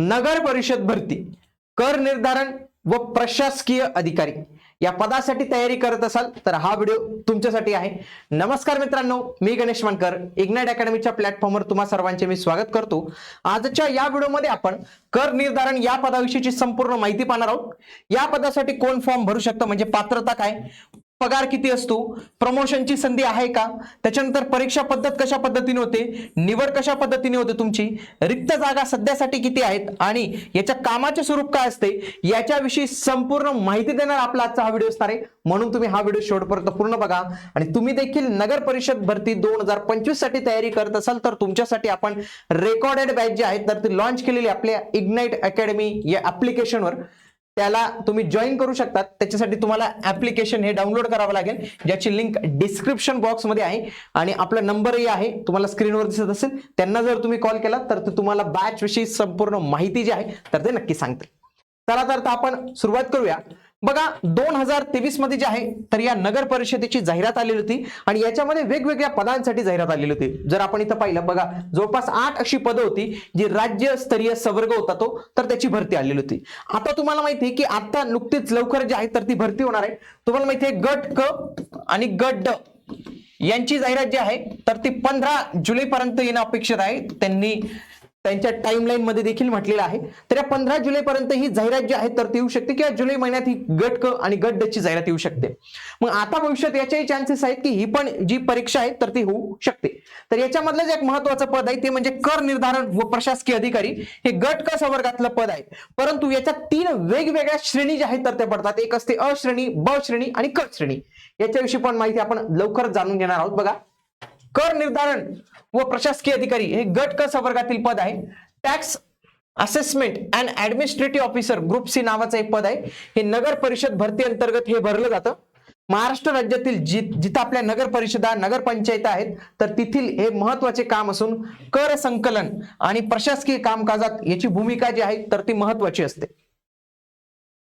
नगर परिषद भरती कर निर्धारण व प्रशासकीय अधिकारी. या पदासाठी तयारी करत असाल तर हा व्हिडिओ तुमच्यासाठी आहे. नमस्कार मित्रांनो मी गणेश मानकर इग्नाइट अकॅडमीच्या प्लॅटफॉर्मवर तुम्हा सर्वांचे मी स्वागत करतो. आजच्या या व्हिडिओमध्ये आपण कर निर्धारण या पदाविषयीची संपूर्ण माहिती पाहणार आहोत. या पदासाठी कोण फॉर्म भरू शकतं? म्हणजे पात्रता काय? पगार किती असतो? प्रमोशनची संधी आहे का? त्याच्यानंतर परीक्षा पद्धत कशा पद्धतीने होते? निवड कशा पद्धतीने होते तुमची? रिक्त जागा सध्यासाठी किती आहेत? आणि याच्या कामाचे स्वरूप काय असते? याच्याविषयी संपूर्ण माहिती देणार आपला आजचा हा व्हिडिओ असणार आहे. म्हणून तुम्ही हा व्हिडिओ शेवटपर्यंत पूर्ण बघा. आणि तुम्ही देखील नगर परिषद भरती दोन हजार पंचवीससाठी तयारी करत असाल तर तुमच्यासाठी आपण रेकॉर्डेड बॅच जे आहेत तर ती लॉन्च केलेली आपल्या इग्नाइट अकॅडमी या ऍप्लिकेशनवर त्याला तुम्ही जॉईन करू शकतात. त्याच्यासाठी तुम्हाला ऍप्लिकेशन हे डाउनलोड करावं लागेल. ज्याची लिंक डिस्क्रिप्शन बॉक्समध्ये आहे. आणि आपला नंबरही आहे. तुम्हाला स्क्रीनवर दिसत असेल. त्यांना जर तुम्ही कॉल केला तर ते तुम्हाला बॅच विषयी संपूर्ण माहिती जी आहे तर ते नक्की सांगतील. चला तर आपण सुरुवात करूया. बघा दोन हजार तेवीसमध्ये जे आहे तर या नगर परिषदेची जाहिरात आलेली होती आणि याच्यामध्ये वेगवेगळ्या पदांसाठी जाहिरात आलेली होती. जर आपण इथं पाहिलं बघा जवळपास आठ अशी पदं होती जी राज्यस्तरीय सवर्ग होता तो तर त्याची भरती आलेली होती. आता तुम्हाला माहिती आहे की आता नुकतीच लवकर जी आहे तर ती भरती होणार आहे. तुम्हाला माहिती आहे गट क आणि गट ड यांची जाहिरात जी आहे तर ती पंधरा जुलै पर्यंत येणं अपेक्षित आहे. त्यांनी त्यांच्या टाइमलाईन मध्ये देखील म्हटलेलं आहे. तर या पंधरा जुलै पर्यंत ही जाहिरात जी आहे तर ती येऊ शकते किंवा जुलै महिन्यात ही गट क आणि गट डची जाहिरात येऊ शकते. मग आता भविष्यात याच्याही चान्सेस आहेत की ही पण जी परीक्षा आहे तर ती होऊ शकते. तर याच्यामधलं जे एक महत्वाचं पद आहे ते म्हणजे कर निर्धारण व प्रशासकीय अधिकारी. हे गट क संवर्गातलं पद आहे. परंतु याच्यात तीन वेगवेगळ्या श्रेणी ज्या आहेत तर त्या पडतात. एक असते अ श्रेणी ब श्रेणी आणि क श्रेणी. याच्याविषयी पण माहिती आपण लवकर जाणून घेणार आहोत. बघा कर निर्धारण व प्रशासकीय अधिकारी हे गट क संवर्गातील पद आहे? Tax assessment and administrative officer group C नावाचं एक पद आहे. हे नगर परिषद भरती अंतर्गत हे भरलं जातं. महाराष्ट्र राज्यातील जि जिथं आपल्या नगर परिषदा नगरपंचायत आहेत तर तेथील हे महत्त्वाचे काम असून कर संकलन आणि प्रशासकीय कामकाजात याची भूमिका जी आहे तर ती महत्वाची असते.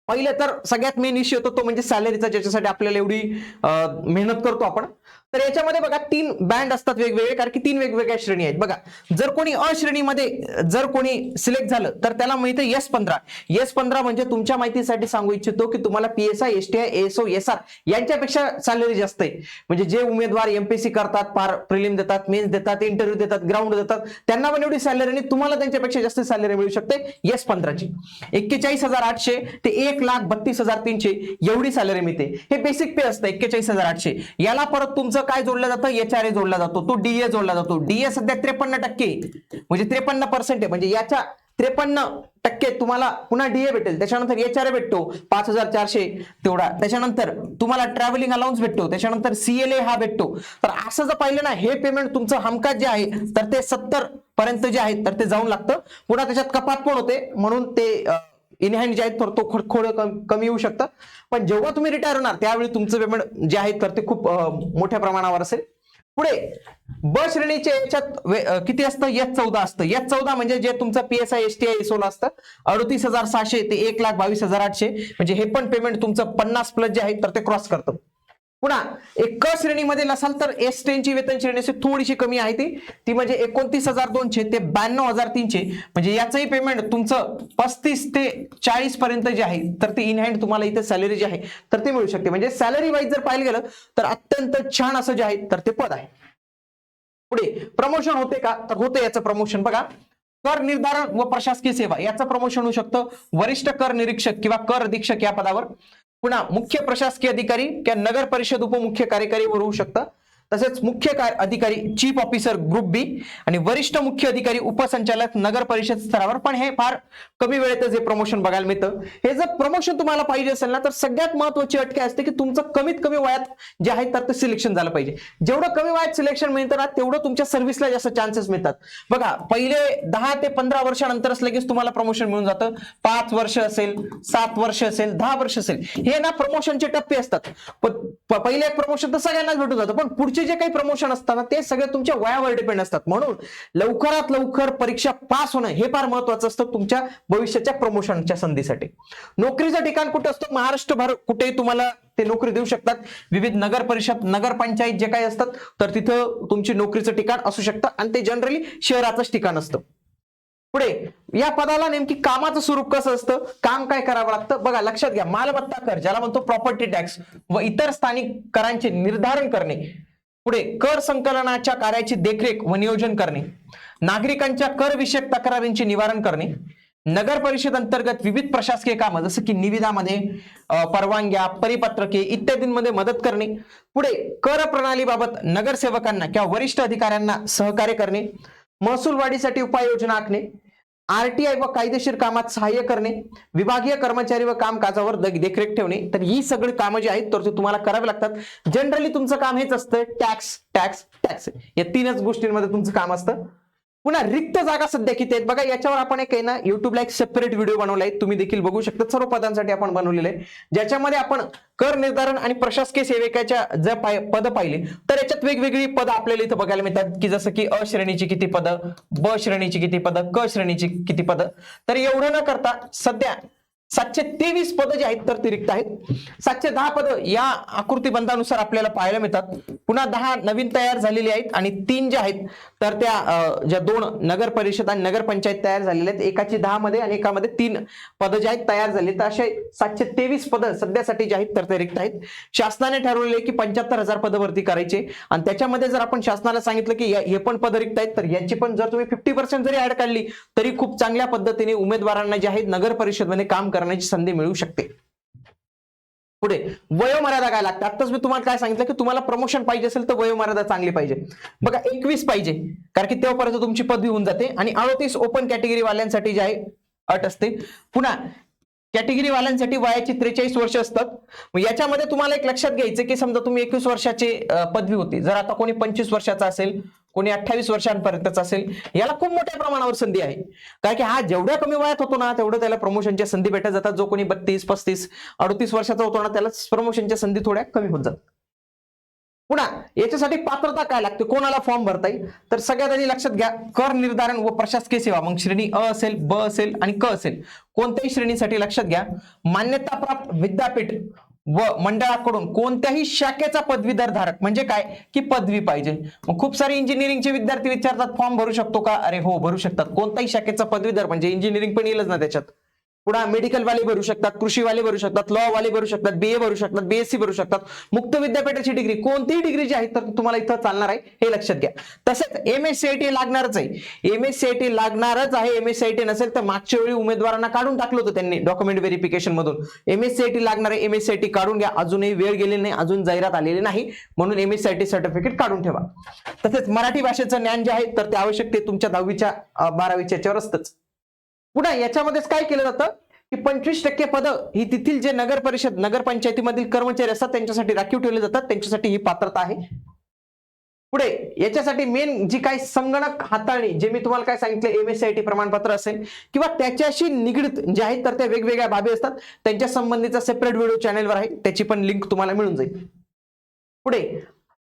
पहिले तर सगळ्यात मेन इश्यू येतो तो म्हणजे सॅलरीचा ज्याच्यासाठी आपल्याला एवढी मेहनत करतो आपण. तर याच्यामध्ये बघा तीन बँड असतात वेगवेगळे कारण की तीन वेगवेगळ्या श्रेणी आहेत. बघा जर कोणी अ श्रेणीमध्ये जर कोणी सिलेक्ट झालं तर त्याला माहिती एस पंधरा. एस पंधरा म्हणजे तुमच्या माहितीसाठी सांगू इच्छितो की तुम्हाला PSI S T I SO S R यांच्यापेक्षा salary जास्त आहे. म्हणजे जे उमेदवार एमपीसी करतात पार प्रिलिम देतात मेन्स देतात इंटरव्ह्यू देतात ग्राउंड देतात त्यांना पण एवढी सॅलरी आणि तुम्हाला त्यांच्यापेक्षा जास्त सॅलरी मिळू शकते एस पंधराची. एक्केचाळीस हजार आठशे ते एक लाख बत्तीस हजार तीनशे एवढी सॅलरी मिळते. हे बेसिक पे असतं एक्केचाळीस हजार आठशे. याला परत तुमचं काय जोडलं जातं? एच आर ए जोडला जातो. तो डीए जोडला जातो. डीए सध्या त्रेपन्न टक्के. म्हणजे त्रेपन्न पर्सेंट आहे. म्हणजे याच्या त्रेपन्न टक्के तुम्हाला पुन्हा डीए भेटेल. त्याच्यानंतर एच आर ए भेटतो. पाच हजार चारशे तेवढा. त्याच्यानंतर तुम्हाला ट्रॅव्हलिंग अलाउन्स भेटतो. त्याच्यानंतर सीएलए हा भेटतो. तर असं जर पाहिलं ना हे पेमेंट तुमचं हमखास जे आहे तर ते सत्तर पर्यंत जे आहे तर ते जाऊन लागतं. पुन्हा त्याच्यात कपात पण होते. म्हणून ते इन हँड जे आहेत तर तो थोडं कमी येऊ शकतं. पण जेव्हा तुम्ही रिटायर होणार त्यावेळी तुमचं पेमेंट जे आहे तर ते खूप मोठ्या प्रमाणावर असेल. पुढे ब श्रेणीच्या याच्यात किती असतं? एच चौदा असतं. एच चौदा म्हणजे जे तुमचं पीएसआय एस टी आय एसओला असतं. अडतीस हजार सहाशे ते एक लाख बावीस हजार आठशे. म्हणजे हे पण पेमेंट तुमचं पन्नास प्लस जे आहे तर ते क्रॉस करतं. पुन्हा एक क श्रेणीमध्ये नसाल तर एस टेनची वेतन श्रेणी अशी थोडीशी कमी आहे ती. ती म्हणजे एकोणतीस हजार दोनशे ते ब्याण्णव हजार तीनशे. म्हणजे याचंही पेमेंट तुमचं पस्तीस ते चाळीस पर्यंत जे आहे तर ते इन हँड तुम्हाला इथे सॅलरी जी आहे तर ते मिळू शकते. म्हणजे सॅलरी वाईज जर पाहिलं गेलं तर अत्यंत छान असं जे आहे तर ते पद आहे. पुढे प्रमोशन होते का? तर होते याचं प्रमोशन बघा कर निर्धारण व प्रशासकीय सेवा याचं प्रमोशन होऊ शकतं. वरिष्ठ कर निरीक्षक किंवा कर अधीक्षक या पदावर. पुन्हा मुख्य प्रशासकीय अधिकारी किंवा नगर परिषद उपमुख्य कार्यकारीवर होऊ शकतं. तसेच मुख्य काय अधिकारी चीफ ऑफिसर ग्रुप बी आणि वरिष्ठ मुख्य अधिकारी उपसंचालक नगर परिषद स्तरावर. पण हे फार कमी वेळेतच हे प्रमोशन बघायला मिळतं हे जर प्रमोशन तुम्हाला पाहिजे असेल ना तर सगळ्यात महत्वाची अट काय असते की तुमचं कमीत कमी वयात जे आहे तर ते सिलेक्शन झालं पाहिजे. जेवढं कमी वयात सिलेक्शन मिळतं ना तेवढं तुमच्या सर्व्हिसला जास्त चान्सेस मिळतात. बघा पहिले दहा ते पंधरा वर्षानंतरच लगेच तुम्हाला प्रमोशन मिळून जातं. पाच वर्ष असेल सात वर्ष असेल दहा वर्ष असेल. हे ना प्रमोशनचे टप्पे असतात. पण पहिले एक प्रमोशन तर सगळ्यांनाच भेटून जातं पण पुढचे जे काही प्रमोशन असतात ना ते सगळे तुमच्या वयावर डिपेंड असतात. म्हणून लवकरात लवकर परीक्षा पास होणं हे फार महत्वाचं असतं तुमच्या भविष्याच्या प्रमोशनच्या संधीसाठी. नोकरीचं ठिकाण कुठं असतं? महाराष्ट्रभर कुठेही तुम्हाला ते नोकरी देऊ शकतात. विविध नगर परिषद नगरपंचायत जे काही असतात तर तिथं तुमची नोकरीचं ठिकाण असू शकतं आणि ते जनरली शहराचंच ठिकाण असतं. पुढे या पदाला नेमकी कामाचं स्वरूप कसं असतं? काम काय करावं लागतं? बघा लक्षात घ्या. मालमत्ता कर ज्याला म्हणतो प्रॉपर्टी टॅक्स व इतर स्थानिक करांचे निर्धारण करणे. पुढे कर संकलनाच्या कार्याची देखरेख व नियोजन करणे नागरिकांच्या कर विषयक तक्रारींचे निवारण करणे नगर परिषद अंतर्गत विविध प्रशासकीय कामं जसं की निविदामध्ये परवानग्या परिपत्रके इत्यादींमध्ये मदत करणे पुढे कर प्रणालीबाबत नगरसेवकांना किंवा वरिष्ठ अधिकाऱ्यांना सहकार्य करणे महसूल वाढीसाठी उपाययोजना आखणे आरटीआय व कायदेशीर कामात सहाय्य करणे विभागीय कर्मचारी व कामकाजावर देखरेख ठेवणे तर ही सगळी कामं जी आहेत तर ते तुम्हाला करावी लागतात. जनरली तुमचं काम हेच असतं टॅक्स टॅक्स टॅक्स या तीनच गोष्टींमध्ये तुमचं काम असतं. पुन्हा रिक्त जागा सध्या किती आहेत? बघा याच्यावर आपण एक आहे ना युट्यूबला एक सेपरेट व्हिडिओ बनवलाय तुम्ही देखील बघू शकता. सर्व पदांसाठी आपण बनवलेले आहे ज्याच्यामध्ये आपण कर निर्धारण आणि प्रशासकीय सेविकाच्या जर पद पाहिले तर याच्यात वेगवेगळी पद आपल्याला इथं बघायला मिळतात. की जसं की अ श्रेणीची किती पदं ब श्रेणीची किती पदं क श्रेणीची किती पदं. तर एवढं न करता सध्या सातशे तेवीस पदं जी आहेत तर ती रिक्त आहेत. सातशे दहा पदं या आकृतीबंधानुसार आपल्याला पाहायला मिळतात. पुन्हा दहा नवीन तयार झालेली आहेत आणि तीन ज्या आहेत तर त्या ज्या दोन नगर परिषद आणि नगर पंचायत तयार झालेल्या आहेत एकाची दहा मध्ये आणि एकामध्ये तीन पदं जी आहेत तयार झाली तर असे सातशे तेवीस पदं सध्यासाठी जे आहेत तर ते रिक्त आहेत. शासनाने ठरवलेले की पंच्याहत्तर हजार पदं भरती करायचे. आणि त्याच्यामध्ये जर आपण शासनाला सांगितलं की हे पण पदं रिक्त आहेत तर याची पण जर तुम्ही फिफ्टी पर्सेंट जरी ऍड काढली तरी खूप चांगल्या पद्धतीने उमेदवारांना जे आहेत नगर परिषदमध्ये काम करण्याची संधी मिळू शकते. पुढे वयोमर्यादा काय लागते आताच मी तुम्हाला काय सांगितलं की तुम्हाला प्रमोशन पाहिजे असेल तर वयोमर्यादा चांगली पाहिजे. बघा एकवीस पाहिजे कारण की तेव्हापर्यंत तुमची पदवी होऊन जाते आणि अडोतीस ओपन कॅटेगरी वाल्यांसाठी जे आहे अट असते. पुन्हा कॅटेगरी वाल्यांसाठी वयाची त्रेचाळीस वर्ष असतात. मग याच्यामध्ये तुम्हाला एक लक्षात घ्यायचं की समजा तुम्ही एकवीस वर्षाची पदवी होती. जर आता कोणी पंचवीस वर्षाचा असेल कोणी अठ्ठावीस वर्षांपर्यंतच असेल याला खूप मोठ्या प्रमाणावर संधी आहे. कारण की हा जेवढ्या कमी वयात होतो ना तेवढं त्याला प्रमोशनच्या संधी भेटत जातात. जो कोणी बत्तीस पस्तीस अडतीस वर्षाचा होतो ना त्याला प्रमोशनच्या संधी थोड्या कमी होत जातात. पुन्हा याच्यासाठी पात्रता काय लागते? कोणाला फॉर्म भरता येईल? तर सगळ्यात आधी लक्षात घ्या कर निर्धारण व प्रशासकीय सेवा. मग श्रेणी अ असेल ब असेल आणि क असेल. कोणत्याही श्रेणीसाठी लक्षात घ्या मान्यताप्राप्त विद्यापीठ व मंडळाकडून कोणत्याही शाखेचा पदवीधर धारक म्हणजे काय? की पदवी पाहिजे. मग खूप सारे इंजिनिअरिंगचे विद्यार्थी विचारतात फॉर्म भरू शकतो का? अरे हो भरू शकतात. कोणत्याही शाखेचा पदवीधर म्हणजे इंजिनिअरिंग पण येईलच ना त्याच्यात. पुन्हा मेडिकल वाले भरू शकतात कृषी वाले भरू शकतात लॉ वाले भरू शकतात बीए भरू शकतात बीएससी भरू शकतात मुक्त विद्यापीठाची डिग्री कोणतीही डिग्री जी आहे तर तुम्हाला इथं चालणार आहे हे लक्षात घ्या. तसेच एम एस सीआयटी लागणारच आहे. एम एस सीआयटी लागणारच आहे एम एस सीआयटी नसेल तर मागच्या वेळी उमेदवारांना काढून टाकलं होतं त्यांनी डॉक्युमेंट व्हेरिफिकेशन मधून. एम एस सीआयटी लागणार आहे एम एस सीआयटी काढून घ्या अजूनही वेळ गेली नाही अजून जाहिरात आलेली नाही म्हणून एम एस सीआयटी सर्टिफिकेट काढून ठेवा. तसेच मराठी भाषेचं ज्ञान जे आहे तर ते आवश्यक ते तुमच्या दहावीच्या बारावीच्या याच्यावर असतंच. पुन्हा याच्यामध्येच काय केलं जातं? की पंचवीस टक्के पदं ही तेथील जे नगर परिषद नगरपंचायतीमधील कर्मचारी असतात त्यांच्यासाठी राखीव ठेवले जातात त्यांच्यासाठी ही पात्रता आहे. पुढे याच्यासाठी मेन जी काही संगणक हाताळणी जे मी तुम्हाला काय सांगितलं एम एस टी प्रमाणपत्र असेल किंवा त्याच्याशी निगडीत जे आहेत तर त्या वेगवेगळ्या बाबी असतात त्यांच्या संबंधीचा सेपरेट व्हिडिओ चॅनेलवर आहे त्याची पण लिंक तुम्हाला मिळून जाईल. पुढे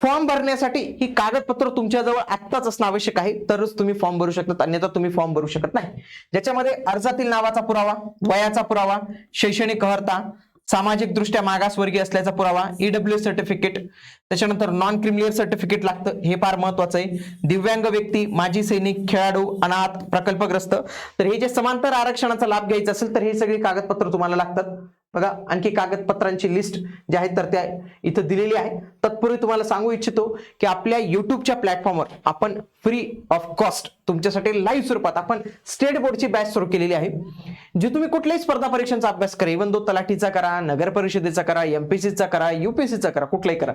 फॉर्म भरण्यासाठी ही कागदपत्र तुमच्याजवळ आत्ताच असणं आवश्यक आहे. तरच तुम्ही फॉर्म भरू शकतात अन्यथा तुम्ही फॉर्म भरू शकत नाही. ज्याच्यामध्ये अर्जातील नावाचा पुरावा वयाचा पुरावा शैक्षणिक अर्हता सामाजिक दृष्ट्या मागासवर्गीय असल्याचा पुरावा ईडब्ल्यू सर्टिफिकेट त्याच्यानंतर नॉन क्रिमिलियर सर्टिफिकेट लागतं हे फार महत्वाचं आहे. दिव्यांग व्यक्ती माजी सैनिक खेळाडू अनाथ प्रकल्पग्रस्त तर हे जे समांतर आरक्षणाचा लाभ घ्यायचा असेल तर हे सगळी कागदपत्र तुम्हाला लागतात. बघा आणखी कागदपत्रांची लिस्ट जी आहे तर त्या इथं दिलेली आहे. तत्पूर्वी तुम्हाला सांगू इच्छितो की आपल्या युट्यूबच्या प्लॅटफॉर्मवर आपण फ्री ऑफ कॉस्ट तुमच्यासाठी लाईव्ह स्वरूपात आपण स्टेट बोर्डची बॅच सुरू केलेली आहे. जी तुम्ही कुठल्याही स्पर्धा परीक्षांचा अभ्यास करा इवन दो तलाठीचा करा नगर परिषदेचा करा एमपीसीचा करा युपीएससीचा करा कुठलाही करा.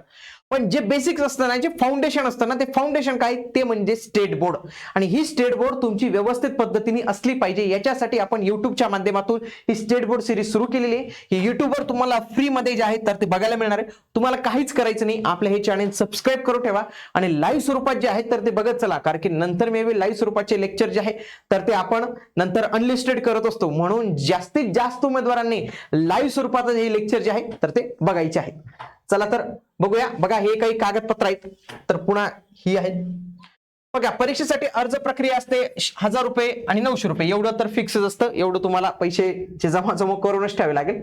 पण जे बेसिक्स असतं ना जे फाउंडेशन असतं ना ते फाउंडेशन काय? ते म्हणजे स्टेट बोर्ड आणि ही स्टेट बोर्ड तुमची व्यवस्थित पद्धतीने असली पाहिजे. याच्यासाठी आपण युट्यूबच्या माध्यमातून ही स्टेट बोर्ड सिरीज सुरू केलेली आहे. ही युट्यूबवर तुम्हाला फ्रीमध्ये जे आहे तर ते बघायला मिळणार आहे. तुम्हाला काहीच करायचं नाही. आपलं हे चॅनल सबस्क्राईब करून ठेवा. आणि लाईव्ह स्वरूपात जे आहे तर ते बघत चला. कारण की नंतर मे बी लाईव्ह स्वरूपाचे लेक्चर जे आहे तर ते आपण नंतर अनलिस्टेड करत असतो. म्हणून जास्तीत जास्त उमेदवारांनी लाईव्ह स्वरूपात हे लेक्चर जे आहे तर ते बघायचे आहे. चला तर बघूया. बघा हे काही कागदपत्र आहेत. तर पुन्हा ही आहेत बघा परीक्षेसाठी अर्ज प्रक्रिया असते हजार रुपये आणि नऊशे रुपये. एवढं तर फिक्सच असतं. एवढं तुम्हाला पैसे जमा जमा करूनच ठेवावे लागेल.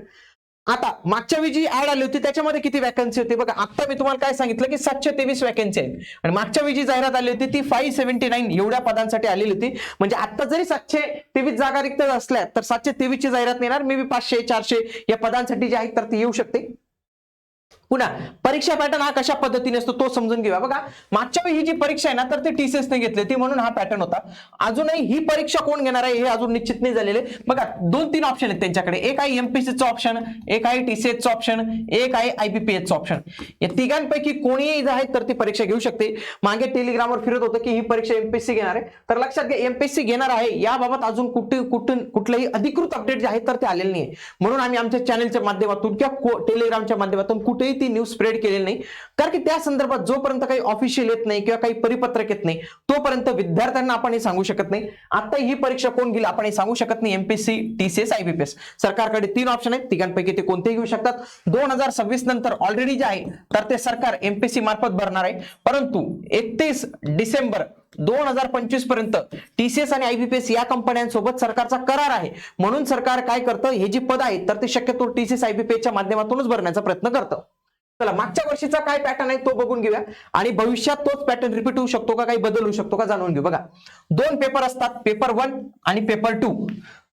आता मागच्या वेळी जी ऍड आली होती त्याच्यामध्ये किती वॅकन्सी होती? बघा आता मी तुम्हाला काय सांगितलं की सातशे तेवीस वॅकन्सी आहेत. आणि मागच्या वेळी जी जाहिरात आली होती ती फाईव्ह सेव्हन्टी नाईन एवढ्या पदांसाठी आलेली होती. म्हणजे आता जरी सातशे तेवीस जागा रिक्त असल्या तर सातशे तेवीस ची जाहिरात येणार मे बी पाचशे चारशे या पदांसाठी जी आहेत तर ती येऊ शकते. पुन्हा परीक्षा पॅटर्न हा कशा पद्धतीने असतो तो समजून घेऊया. बघा मागच्या वेळी ही जी परीक्षा आहे ना तर ते टीसीएस ने घेतली. ती म्हणून हा पॅटर्न होता. अजूनही ही परीक्षा कोण घेणार आहे हे अजून निश्चित नाही झालेले. बघा दोन तीन ऑप्शन आहेत त्यांच्याकडे. एक आहे एमपीसीचं ऑप्शन एक आहे टीसीएसचं ऑप्शन एक आहे आयबीपीएसचं ऑप्शन या तिघांपैकी कोणीही जे आहे तर ती परीक्षा घेऊ शकते. मागे टेलिग्रामवर फिरत होतं की ही परीक्षा एमपीएससी घेणार आहे. तर लक्षात घ्या एमपीएससी घेणार आहे याबाबत अजून कुठे कुठून कुठलंही अधिकृत अपडेट जे आहे तर ते आलेले नाही म्हणून आम्ही आमच्या चॅनलच्या माध्यमातून किंवा टेलिग्रामच्या माध्यमातून कुठेही ती न्यूज स्प्रेड केलेली नाही. कारण की त्या संदर्भात जोपर्यंत काही ऑफिशियल येत नाही किंवा काही परिपत्रक येत नाही तोपर्यंत विद्यार्थ्यांना आपण हे सांगू शकत नाही. आता ही परीक्षा कोण गेली आपण हे सांगू शकत नाही. एमपीएससी टीसीएस आयबीपीएस सरकारकडे तीन ऑप्शन आहेत. तिघांपैकी ते कोणतेही घेऊ शकतात. दोन हजार सव्वीस नंतर ऑलरेडी जे आहे तर ते सरकार एमपीएससी मार्फत भरणार आहे. परंतु एकतीस डिसेंबर दोन हजार पंचवीसपर्यंत टीसीएस आणि आयबीपीएस या कंपन्यांसोबत सरकारचा करार आहे. म्हणून सरकार काय करतं? हे जी पद आहेत तर ते शक्यतो टीसीएस आयबीपीएसच्या माध्यमातूनच भरण्याचा प्रयत्न करतं. चला मागच्या वर्षीचा काय पॅटर्न आहे तो बघून घेऊया. आणि भविष्यात तोच पॅटर्न रिपीट होऊ शकतो का काही बदल होऊ शकतो का जाणून घेऊ. बघा दोन पेपर असतात पेपर वन आणि पेपर टू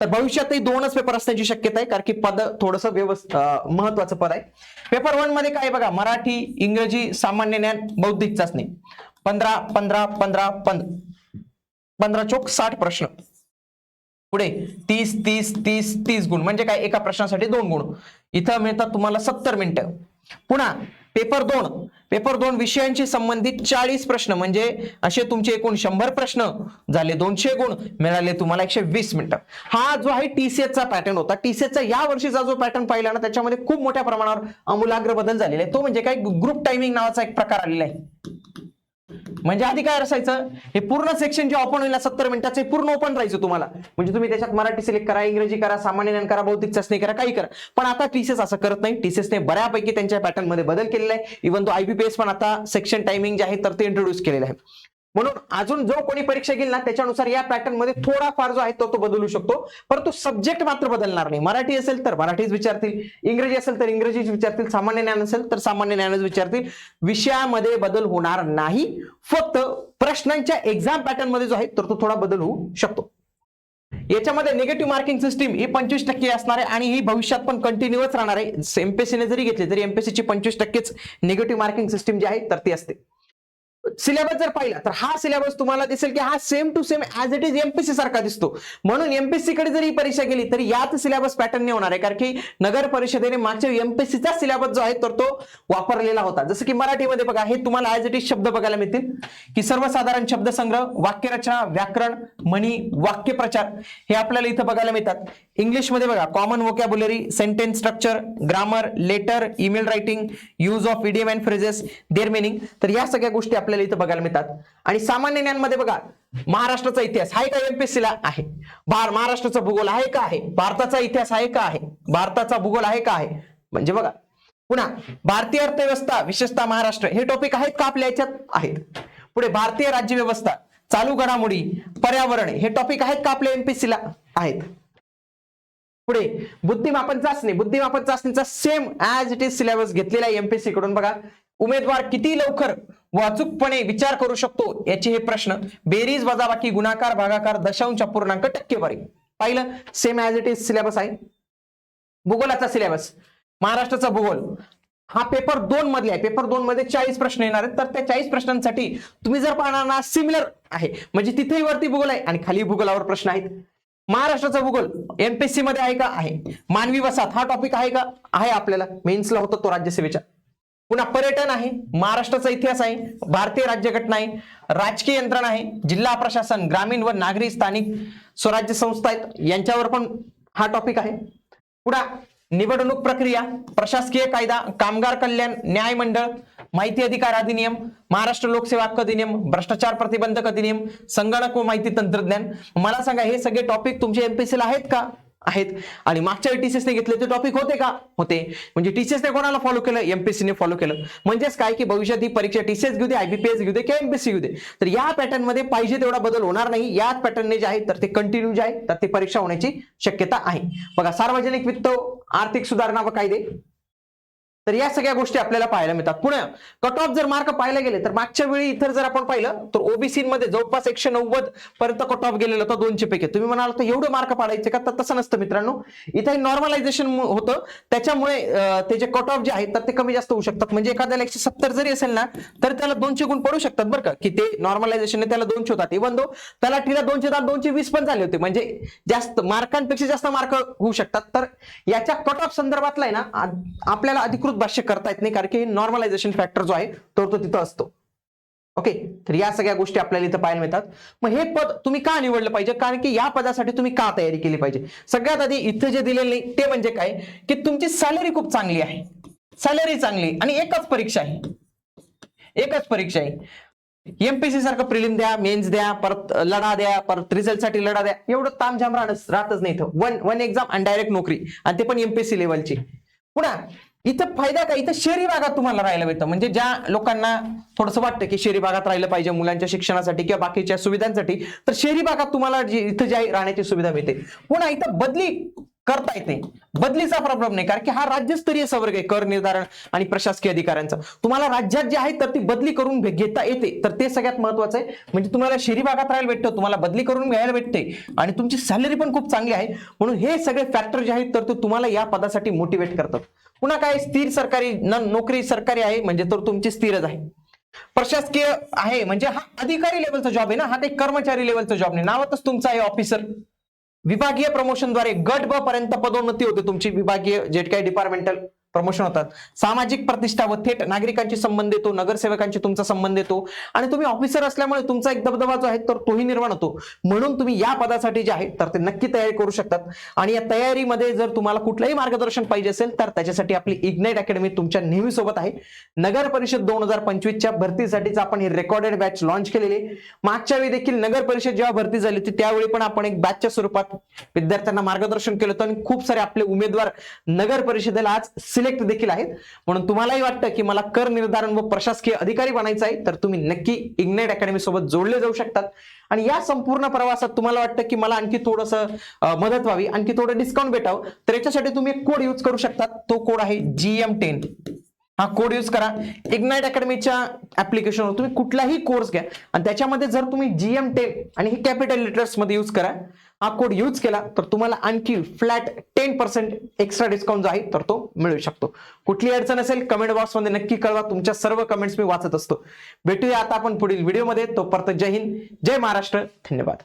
तर भविष्यातही दोनच पेपर असण्याची शक्यता आहे कारण की पद थोडस व्यवस्थ महत्वाचं पद आहे. पेपर वनमध्ये काय बघा मराठी इंग्रजी सामान्य ज्ञान बौद्धिक चाचणी. पंधरा पंधरा पंधरा पंधरा पंधरा चोक साठ प्रश्न. पुढे तीस तीस तीस तीस गुण. म्हणजे काय एका प्रश्नासाठी दोन गुण. इथं मिळतात तुम्हाला सत्तर मिनिटं. पुन्हा पेपर दोन. पेपर दोन विषयांशी संबंधित चाळीस प्रश्न म्हणजे असे तुमचे एकूण शंभर प्रश्न झाले दोनशे गुण मिळाले तुम्हाला एकशे वीस मिनिटं. हा जो आहे टीसीएसचा पॅटर्न होता. टीसीएसचा या वर्षीचा जो पॅटर्न पाहिला ना त्याच्यामध्ये खूप मोठ्या प्रमाणावर आमूलाग्र बदल झालेला आहे तो म्हणजे काय? ग्रुप टायमिंग नावाचा एक प्रकार आलेला आहे. म्हणजे आधी काय असायचं? हे पूर्ण सेक्शन जे ओपन होईल सत्तर मिनिटाचे पूर्ण ओपन राहायचं तुम्हाला. म्हणजे तुम्ही त्याच्यात मराठी सिलेक्ट करा इंग्रजी करा सामान्य ज्ञान करा बौद्धिक चाचणी करा काही करा. पण आता टीसीएस असं करत नाही. टीसीएसने बऱ्यापैकी त्यांच्या पॅटर्नमध्ये बदल केलेला आहे. इव्हन तो आयबीपीएस पण आता सेक्शन टायमिंग जे आहे तर ते इंट्रोड्यूस केलेलं आहे. म्हणून अजून जो कोणी परीक्षा घेईल ना त्याच्यानुसार या पॅटर्नमध्ये थोडाफार जो आहे तो तो बदलू शकतो. परंतु सब्जेक्ट मात्र बदलणार नाही. मराठी असेल तर मराठीच विचारतील. इंग्रजी असेल तर इंग्रजीच विचारतील. सामान्य ज्ञान असेल तर सामान्य ज्ञानच विचारतील. विषयामध्ये बदल होणार नाही. फक्त प्रश्नांच्या एक्झाम पॅटर्नमध्ये जो आहे तर तो थोडा बदल होऊ शकतो. याच्यामध्ये निगेटिव्ह मार्किंग सिस्टीम ही पंचवीस टक्के असणार आहे आणि ही भविष्यात पण कंटिन्यूच राहणार. आहे एमपीएससीने जरी घेतली तरी एमपीएससीची पंचवीस टक्केच निगेटिव्ह मार्किंग सिस्टीम जी आहे तर ती असते. सिलेबस जर पाहिला तर हा सिलेबस तुम्हाला दिसेल की हा same to same as it is MPC सारखा दिसतो. म्हणून एमपीएससी कडे जरी ही परीक्षा गेली तरी याच सिलेबस पॅटर्न होणार आहे. कारण की नगर परिषदेने मागच्या एमपीएससीचा सिलेबस जो आहे तर तो वापरलेला होता. जसं की मराठीमध्ये बघा हे तुम्हाला ऍज इट इज शब्द बघायला मिळतील. की सर्वसाधारण शब्दसंग्रह वाक्यरचना व्याकरण म्हणी वाक्यप्रचार हे आपल्याला इथं बघायला मिळतात. इंग्लिशमध्ये बघा common vocabulary sentence structure grammar letter email writing use of idiom and phrases their meaning तर या सगळ्या गोष्टी आपल्याला इथं बघायला मिळतात. आणि सामान्य ज्ञानमध्ये बघा महाराष्ट्राचा इतिहास आहे का एमपीएससी ला? आहे. भार महाराष्ट्राचा भूगोल आहे का आहे? भारताचा इतिहास आहे का आहे? भारताचा भूगोल आहे का आहे? म्हणजे बघा पुन्हा भारतीय अर्थव्यवस्था विशेषतः महाराष्ट्र हे टॉपिक आहेत का आपल्या याच्यात? आहेत. पुढे भारतीय राज्यव्यवस्था चालू घडामोडी पर्यावरण हे टॉपिक आहेत का आपल्या एमपीएससी ला? आहेत. पुढे बुद्धिमापन चाचणी बुद्धिमापन चाचणीचा same as it is syllabus घेतलेला आहे एमपीएससी कडून बघा. उमेदवार किती लवकर व अचूकपणे विचार करू शकतो याचे हे प्रश्न बेरीज वजाबाकी गुणाकार भागाकार दशांश अपूर्णांक टक्केवारी. पाहिलं? Same as it is syllabus आहे. भूगोलाचा सिलेबस महाराष्ट्राचा भूगोल. हा पेपर दोन मधले आहे. पेपर दोन मध्ये चाळीस प्रश्न येणार आहेत. तर त्या चाळीस प्रश्नांसाठी तुम्ही जर पाहणार ना सिमिलर आहे. म्हणजे तिथेही वरती भूगोल आहे आणि खाली भूगोलावर प्रश्न आहेत. महाराष्ट्राचा भूगोल एमपीएससी मध्ये आहे का? आहे. मानवी वसाहत. हा टॉपिक आहे का? आहे आपल्याला. मेन्सला होता तो राज्यसेवेच्या पुन्हा पर्यटन आहे महाराष्ट्राचा इतिहास आहे भारतीय राज्यघटना आहे राजकीय यंत्रणा आहे जिल्हा प्रशासन ग्रामीण व नागरी स्थानिक स्वराज्य संस्था आहेत यांच्यावर पण हा टॉपिक आहे. पुन्हा निवडणूक प्रक्रिया प्रशासकीय कायदा कामगार कल्याण न्याय मंडळ माहिती अधिकार अधिनियम महाराष्ट्र लोकसेवा हक्क अधिनियम भ्रष्टाचार प्रतिबंधक अधिनियम संगणक व माहिती तंत्रज्ञान. मला सांगा हे सगळे टॉपिक तुमचे एमपीसीला आहेत का? आहेत. आणि मागच्या वेळी टीसीएसने घेतले ते टॉपिक होते का? होते. म्हणजे टीसीएसने कोणाला फॉलो केलं? एमपीसीने फॉलो केलं. म्हणजेच काय की भविष्यात ही परीक्षा टीसीएस घेऊ दे आयबीपीएस घेऊ दे किंवा एमपीसी घेऊ दे. तर या पॅटर्नमध्ये पाहिजे तेवढा बदल होणार नाही. याच पॅटर्नने जे आहे तर ते कंटिन्यू जे आहे तर ते परीक्षा होण्याची शक्यता आहे. बघा सार्वजनिक वित्त आर्थिक सुधारणा व कायदे. तर या सगळ्या गोष्टी आपल्याला पाहायला मिळतात. पुन्हा कट ऑफ जर मार्क पाहायला गेले तर मागच्या वेळी इतर जर आपण पाहिलं तर ओबीसी मध्ये जवळपास एकशे नव्वद पर्यंत कट ऑफ गेलेला होता दोनशे पैकी. तुम्ही म्हणाल तर एवढं मार्क पाडायचे का? तर तसं नसतं मित्रांनो. इथे नॉर्मलायझेशन होतं. त्याच्यामुळे ते जे कट ऑफ जे आहेत तर ते कमी जास्त होऊ शकतात. म्हणजे एखाद्याला एकशे सत्तर जरी असेल ना तर त्याला दोनशे गुण पडू शकतात बरं का. की ते नॉर्मलायझेशन त्याला दोनशे होतात. इव्हन दो त्याला टीला दोनशे दहा दोनशे वीस पण झाले होते. म्हणजे जास्त मार्कांपेक्षा जास्त मार्क होऊ शकतात. तर याच्या कट ऑफ संदर्भातला आहे ना आपल्याला अधिकृत भाष्य करता येत नाही कारण की नॉर्मलायझेशन फॅक्टर जो आहे तो तो तिथं असतो. ओके तर या सगळ्या गोष्टी आपल्याला इथं पाहायला मिळतात. मग हे पद तुम्ही का निवडलं पाहिजे? कारण की या पदासाठी तुम्ही का तयारी केली पाहिजे? सगळ्यात आधी इथं जे दिलेलं नाही ते म्हणजे काय? की तुमची सॅलरी खूप चांगली आहे. सॅलरी चांगली आणि एकच परीक्षा आहे. एकच परीक्षा आहे. एमपीसी सारखं प्रिलिम द्या मेन्स द्या परत लढा द्या परत रिझल्टसाठी लढा द्या. एवढं तामझाम राहणं राहतच नाही इथं. वन वन एक्झाम आणि डायरेक्ट नोकरी. आणि ते पण एमपीसी लेवलची पुन्हा इथं फायदा काय? इथं शहरी भागात तुम्हाला राहायला मिळतं. म्हणजे ज्या लोकांना थोडंसं वाटतं की शहरी भागात राहिलं पाहिजे मुलांच्या शिक्षणासाठी किंवा बाकीच्या सुविधांसाठी तर शहरी भागात तुम्हाला इथं ज्या राहण्याची सुविधा मिळते. पुन्हा इथं बदली करता येते बदलीचा प्रॉब्लेम नाही कारण की हा राज्यस्तरीय संवर्ग आहे कर निर्धारण आणि प्रशासकीय अधिकाऱ्यांचा. तुम्हाला राज्यात जे आहे तर ती बदली करून घेता येते. तर ते सगळ्यात महत्वाचं आहे. म्हणजे तुम्हाला शहरी भागात राहायला भेटतं तुम्हाला बदली करून घ्यायला भेटते. आणि तुमची सॅलरी पण खूप चांगली आहे. म्हणून हे सगळे फॅक्टर जे आहेत तर ते तुम्हाला या पदासाठी मोटिवेट करतात. पुन्हा काय स्थिर सरकारी न- नोकरी सरकारी आहे म्हणजे तर तुमची स्थिरच आहे. प्रशासकीय आहे म्हणजे हा अधिकारी लेवलचा जॉब आहे ना हा काही कर्मचारी लेवलचा जॉब नाही. नावातच तुमचा आहे ऑफिसर विभागीय प्रमोशनद्वारे गट ब पर्यंत पदोन्नती होते तुमची. विभागीय जे काही डिपार्टमेंटल प्रमोशन होतात. सामाजिक प्रतिष्ठा व थेट नागरिकांची संबंध येतो नगरसेवकांची तुमचा संबंध येतो आणि तुम्ही ऑफिसर असल्यामुळे तुमचा एक दबदबा जो आहे तर तोही निर्माण होतो. म्हणून तुम्ही या पदासाठी जे आहे तर ते नक्की तयारी करू शकतात. आणि या तयारीमध्ये जर तुम्हाला कुठलंही मार्गदर्शन पाहिजे असेल तर त्याच्यासाठी आपली इग्नाइट अकॅडमी तुमच्या नेहमी सोबत आहे. नगर परिषद दोन हजार पंचवीसच्या भरतीसाठीच आपण ही रेकॉर्डेड बॅच लॉन्च केलेली मागच्या वेळी देखील नगर परिषद जेव्हा भरती झाली होती त्यावेळी पण आपण एक बॅचच्या स्वरूपात विद्यार्थ्यांना मार्गदर्शन केलं होतं आणि खूप सारे आपले उमेदवार नगर परिषदेला आज सिलेक्ट देखील आहेत. म्हणून तुम्हालाही वाटतं की मला कर निर्धारण व प्रशासकीय अधिकारी बनायचं आहे तर तुम्ही नक्की इग्नेट अकॅडमी सोबत जोडले जाऊ शकतात. आणि या संपूर्ण प्रवासात तुम्हाला वाटतं की मला आणखी थोडंसं मदत व्हावी आणखी थोडं डिस्काउंट भेटावं तर याच्यासाठी तुम्ही एक कोड यूज करू शकतात. तो कोड आहे जीएम टेन हा कोड यूज करा. इग्नाइट अकॅडमीच्या ऍप्लिकेशनवर तुम्ही कुठलाही कोर्स घ्या. आणि त्याच्यामध्ये जर तुम्ही जीएम टेन आणि हे कॅपिटल लेटर्समध्ये यूज करा हा कोड यूज केला तर तुम्हाला आणखी flat ten percent extra discount जो आहे तर तो मिळू शकतो. कुठली अडचण असेल कमेंट बॉक्समध्ये नक्की कळवा. तुमच्या सर्व कमेंट्स मी वाचत असतो. भेटूया आता आपण पुढील व्हिडिओमध्ये तोपर्यंत जय हिंद जय महाराष्ट्र. धन्यवाद.